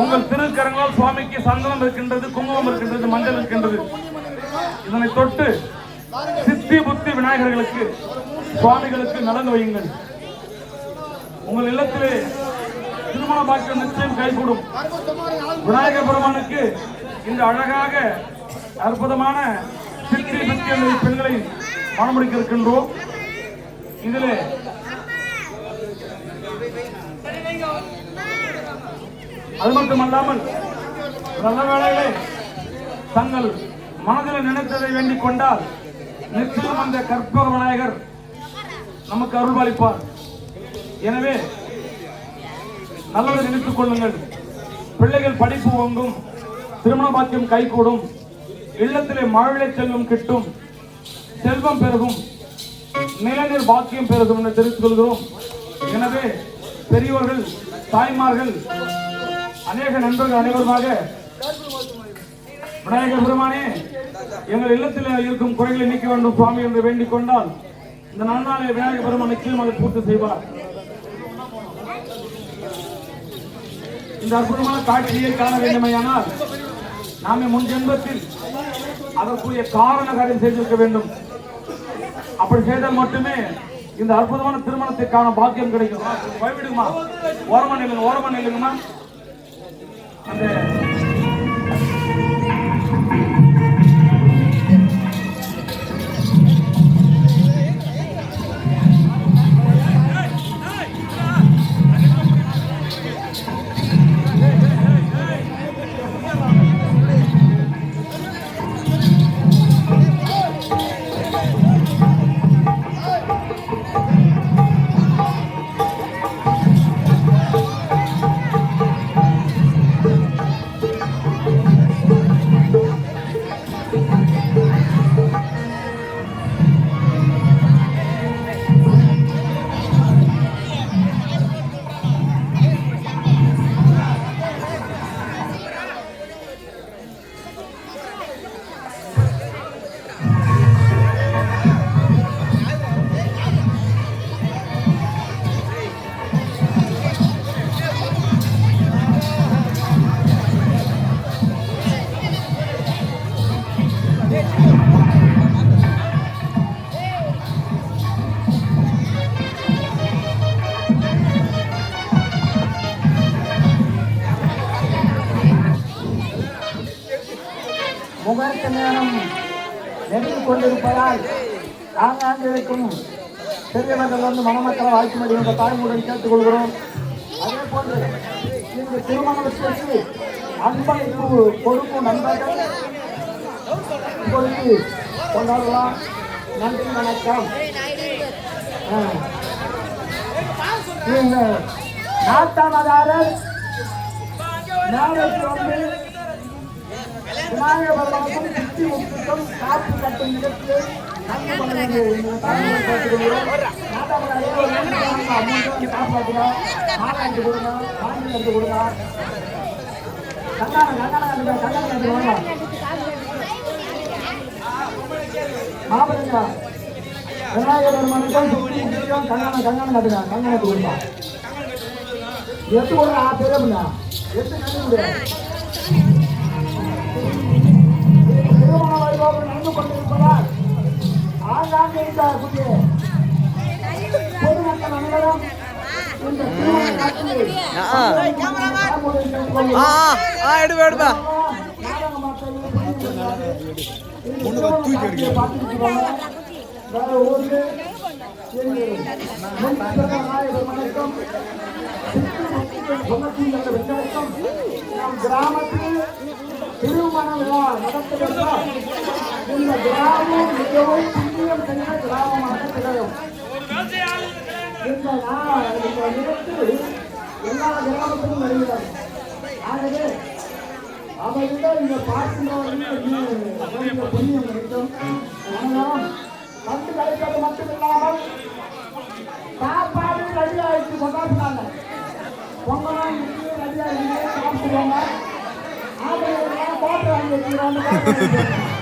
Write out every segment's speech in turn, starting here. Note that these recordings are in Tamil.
உங்கள் திருக்கரங்களால் சுவாமிக்கு சந்தனம் இருக்கின்றது குங்குமம் இருக்கின்றது மஞ்சள் இருக்கின்றது. இதனை தொட்டு சித்தி புத்தி விநாயகர்களுக்கு சுவாமிகளுக்கு நலன் வையுங்கள். உங்கள் இல்லத்திலே திருமண பாக்கியம் நிச்சயம் கைகூடும். விநாயகர் பெருமானுக்கு இந்த அழகாக அற்புதமான சித்தி புத்தி பெண்களை மனமுடிக்க இருக்கின்றோம். இதிலே அது மட்டுமல்லாமல் நல்ல வேளையிலே தங்கள் மனதில் நினைத்ததை வேண்டிக் கொண்டால் நிச்சயம் அந்த கற்பக விநாயகர் நமக்கு அருள்பாலிப்பார். எனவே நல்லதை நினைத்துக் கொள்ளுங்கள். பிள்ளைகள் படிப்பு ஓங்கும் திருமண பாக்கியம் கைகூடும் இல்லத்திலே மழை செல்வம் கிட்டும் செல்வம் பெருகும் நிலநீர் பாக்கியம் பெருகும் என்று தெரிவித்துக் கொள்கிறோம். எனவே பெரியோர்கள் தாய்மார்கள் அநேக நண்பர்கள் அனைவருமாக விநாயகர் பெருமானே எங்கள் இல்லத்தில் இருக்கும் குறைகளை நீக்க வேண்டும் சுவாமி என்று வேண்டிக் கொண்டால் இந்த நன்னாளில் விநாயகர் பெருமான் நிச்சயம் அதை பூர்த்தி செய்வார். இந்த அற்புதமான காட்சியை காண வேண்டுமையானால் நாமே முன் ஜென்மத்தில் அதற்குரிய காரண காரியம் செய்திருக்க வேண்டும். அப்படி செய்தால் மட்டுமே இந்த அற்புதமான திருமணத்திற்கான பாக்கியம் கிடைக்கும். போய்விடுமா ஓரமா நில்லுங்க ஓரமா நில்லுங்கம்மா. அந்த நெருங்கிக் கொண்டிருப்பதால் ஆங்காங்கு இருக்கும் பெரியவர்கள் வந்து மணமக்களை வாழ்த்தும்படி என்ற தாய்மொழியை கேட்டுக்கொள்கிறோம். அதே போன்று இந்த திருமணத்திற்கு அன்பளிப்பு கொடுக்கும் நண்பர்கள் இப்பொழுது கொண்டாடலாம். நன்றி வணக்கம். ஆ. இந்த நாட்டாமதாரர் நாளைக்கு வந்து விநாயகர் பெருமானுக்கும் சித்தி முத்துக்கும் கட்டும் இடத்தில் நன்மை பண்ண ஒரு கொடுங்க, எடுத்து கொடுங்க. விநாயகர் பெருமானுக்கும் கட்டுங்க, எடுத்து கொடுங்க. கொடுங்க, ஆ, பெரிய பொண்ணு. எட்டு கட்டுங்க. சொன்னத்தில் கிராமத்தில் திருமண விழா இந்த கிராமம் மிகவும் புண்ணியம் கிராமமாக திகழும் இந்த நிலத்தில் எல்லா வருகிறார். வருகிறது ஆகவே அவர்கள் இந்த பார்க்கிறவர்களுக்கு இந்த புண்ணியம் கிடைக்கும் கண்டு கிடைப்பது சாப்பாடு ரெடி கொண்டாடுறாங்க. பொங்கலாம் ரெடி சாப்பிடுவாங்க போட்டு வாங்கி வச்சுக்கிறாங்க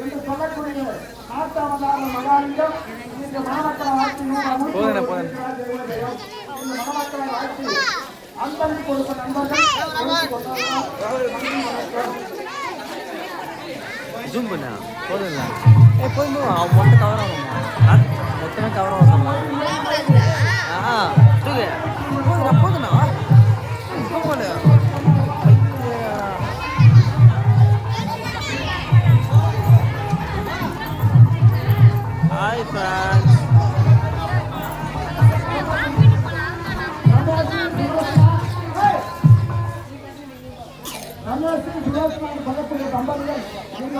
என்று சொல்லக்கூடிய நாட்டாமதாரர் மகாலிங்கம் இந்த மணமக்களை வாழ்த்தி இந்த மணமக்களை வாழ்த்தி அன்பளிப்பு கொடுத்த நண்பர்கள் ஜூம் பண்ண போதும் அவன் மொத்தம் சுரேஷ்குமார் சொல்லக்கூடிய தம்பதிகள் இந்த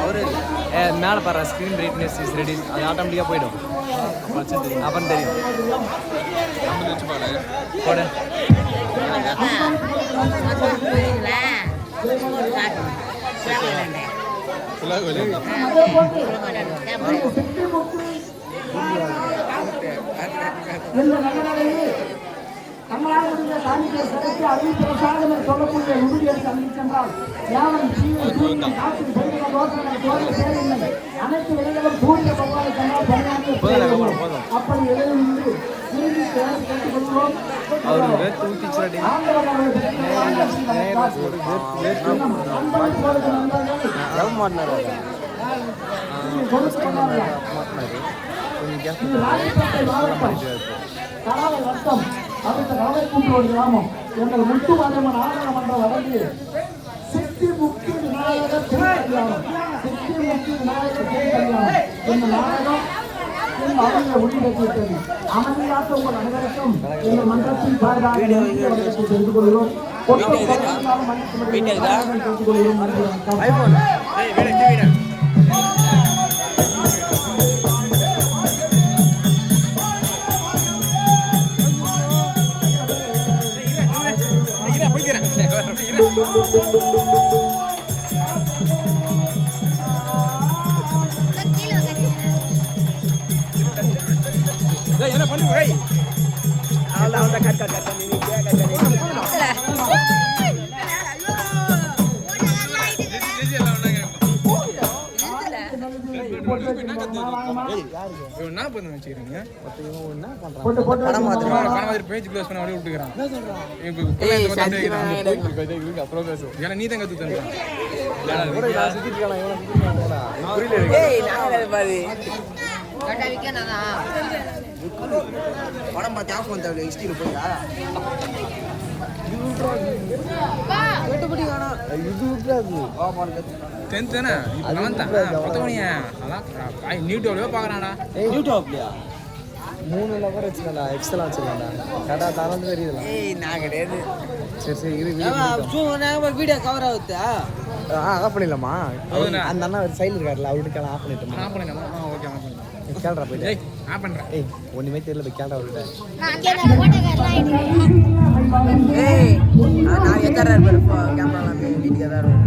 அவரு ஏ மேலே பாரு ஸ்க்ரீன் பிரைட்னஸ் இஸ் ரெடி அது ஆட்டோமேட்டிக்காக போயிடும். அப்புறம் தெரியும். போடு. இந்த நகரில் நம்மளால் முடிந்த சாமியை சிறப்பு அறிவிப்பு பிரசாதம் சொல்லக்கூடிய உறுதியை சந்திக்கின்றால் யாவரும் சீவன் சூரியன் காற்று பெருகிற தோற்றங்கள் தோன்ற சேரில்லை அனைத்து விலைகளும் சூரிய பகவானை கண்டால் பணியாற்றி. அப்படி கேட்டுக்கொள்கிறோம் அவர் வேர்த்து ரவ் மாட்டினார் கேஸ் இது ராணிப்பேட்டை மாவட்டம் கராவை வட்டம் அடுத்த கிராமம் எங்கள் முத்து வழங்கி சித்தி முக்தி விநாயகர் திருக்கல்யாணம் சித்தி முக்தி விநாயகர் திருக்கல்யாணம் ஒளிபெற்றிருக்கிறது அமைதியாக உங்கள் அனைவருக்கும் எங்கள் மன்றத்தின் சார்பாக தெரிந்து கொள்கிறோம் கொள்கிறோம் நன்றி என்ன பண்ண வச்சுக்கிறீங்க? படம் மாதிரி பேஜ் க்ளோஸ் பண்ண அப்படியே விட்டுக்கிறான். அப்புறம் பேசுவோம். ஏன்னா நீ தான் தந்துடுறான் படம் பார்த்து ஆஃப் பண்ண தேவையில்ல ஹிஸ்டியில் போயா டென்த் தானே இப்போ நான் பத்தவனியா அதான் நீட்டு எவ்வளோ பார்க்குறானா மூணு லவர் வச்சுக்கலா எக்ஸ்ட்ரா வச்சுக்கலாம்டா கடா தரந்து தெரியுதுல ஏய் நான் கிடையாது சரி சரி இரு வீடியோ கவர் ஆகுதா ஆ ஆஃப் பண்ணிடலாமா அந்த அண்ணா ஒரு சைடில் இருக்காருல அவருக்கு ஆஃப் பண்ணிட்டோமா ஆஃப் ஓகே ஆஃப் கேள்றா போயிட்டு ஏய் ஆஃப் பண்ணுறேன் ஏய் ஒன்றுமே தெரியல போய் கேள்றா அவர்கிட்ட ஏய் நான் நான் எத்தனை இருப்பாரு கேமரா எல்லாமே வீட்டுக்கு தான் இருக்கும்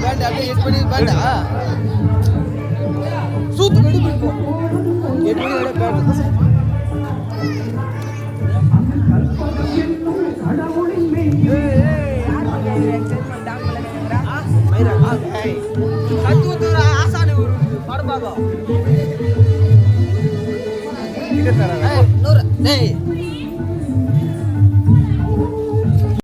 பேண்ட் அப்படியே சூத்து கடி பிடிப்போம் எட்டு மணி வரை ತರ